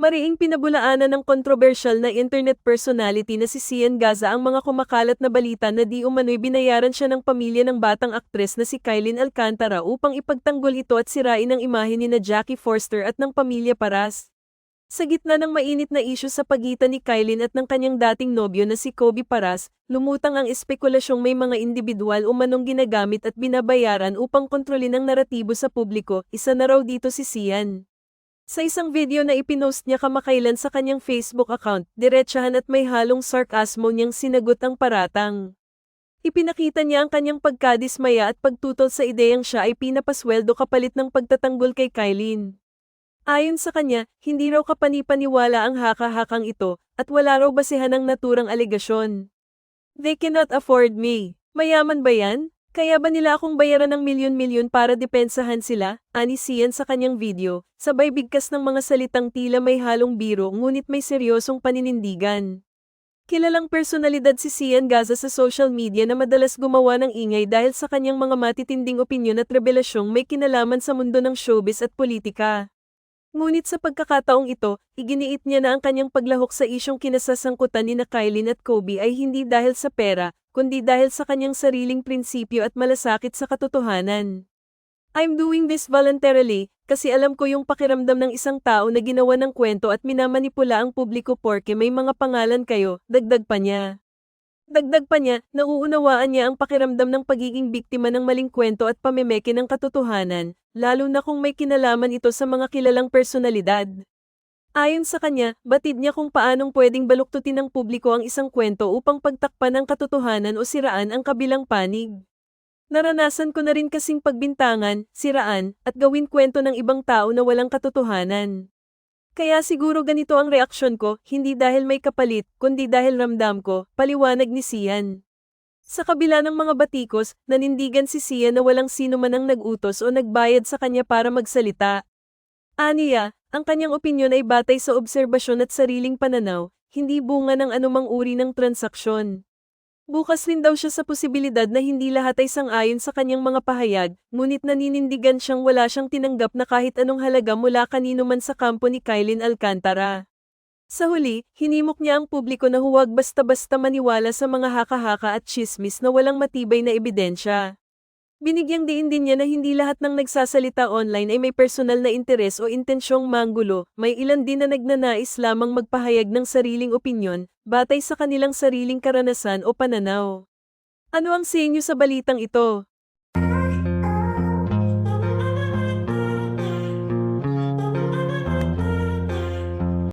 Mariing pinabulaanan ng kontrobersyal na internet personality na si Sian Gaza ang mga kumakalat na balita na di umano'y binayaran siya ng pamilya ng batang aktres na si Kylin Alcantara upang ipagtanggol ito at sirain ang imahe ni na Jackie Forster at ng pamilya Paras. Sa gitna ng mainit na isyu sa pagitan ni Kylin at ng kanyang dating nobyo na si Kobe Paras, lumutang ang espekulasyong may mga individual umanong ginagamit at binabayaran upang kontrolin ang naratibo sa publiko, isa na raw dito si Sian. Sa isang video na ipinost niya kamakailan sa kanyang Facebook account, diretsahan at may halong sarkasmo niyang sinagot ang paratang. Ipinakita niya ang kanyang pagkadismaya at pagtutol sa ideyang siya ay pinapasweldo kapalit ng pagtatanggol kay Kylin. Ayon sa kanya, hindi raw kapanipaniwala ang haka-hakang ito, at wala raw basehan ang naturang alegasyon. They cannot afford me. Mayaman ba yan? Kaya ba nila akong bayaran ng milyon-milyon para depensahan sila? Ani Sian sa kanyang video, sabay bigkas ng mga salitang tila may halong biro ngunit may seryosong paninindigan. Kilalang personalidad si Sian Gaza sa social media na madalas gumawa ng ingay dahil sa kanyang mga matitinding opinyon at revelasyong may kinalaman sa mundo ng showbiz at politika. Ngunit sa pagkakataong ito, iginiit niya na ang kanyang paglahok sa isyong kinasasangkutan ni na Kylin at Kobe ay hindi dahil sa pera, kundi dahil sa kanyang sariling prinsipyo at malasakit sa katotohanan. I'm doing this voluntarily, kasi alam ko yung pakiramdam ng isang tao na ginawa ng kwento at minamanipula ang publiko porke may mga pangalan kayo, dagdag pa niya. Dagdag pa niya, nauunawaan niya ang pakiramdam ng pagiging biktima ng maling kwento at pamemeke ng katotohanan, lalo na kung may kinalaman ito sa mga kilalang personalidad. Ayon sa kanya, batid niya kung paanong pwedeng baluktutin ng publiko ang isang kwento upang pagtakpan ang katotohanan o siraan ang kabilang panig. Naranasan ko na rin kasing pagbintangan, siraan, at gawin kwento ng ibang tao na walang katotohanan. Kaya siguro ganito ang reaksyon ko, hindi dahil may kapalit, kundi dahil ramdam ko, paliwanag ni Sian. Sa kabila ng mga batikos, nanindigan si Sian na walang sino man ang nag-utos o nagbayad sa kanya para magsalita. Aniya, ang kanyang opinyon ay batay sa obserbasyon at sariling pananaw, hindi bunga ng anumang uri ng transaksyon. Bukas rin daw siya sa posibilidad na hindi lahat ay sang-ayon sa kanyang mga pahayag, ngunit naninindigan siyang wala siyang tinanggap na kahit anong halaga mula kanino man sa kampo ni Kylin Alcantara. Sa huli, hinimok niya ang publiko na huwag basta-basta maniwala sa mga haka-haka at chismis na walang matibay na ebidensya. Binigyang diin din niya na hindi lahat ng nagsasalita online ay may personal na interes o intensyong manggulo, may ilan din na nagnanais lamang magpahayag ng sariling opinyon, batay sa kanilang sariling karanasan o pananaw. Ano ang sa inyo sa balitang ito?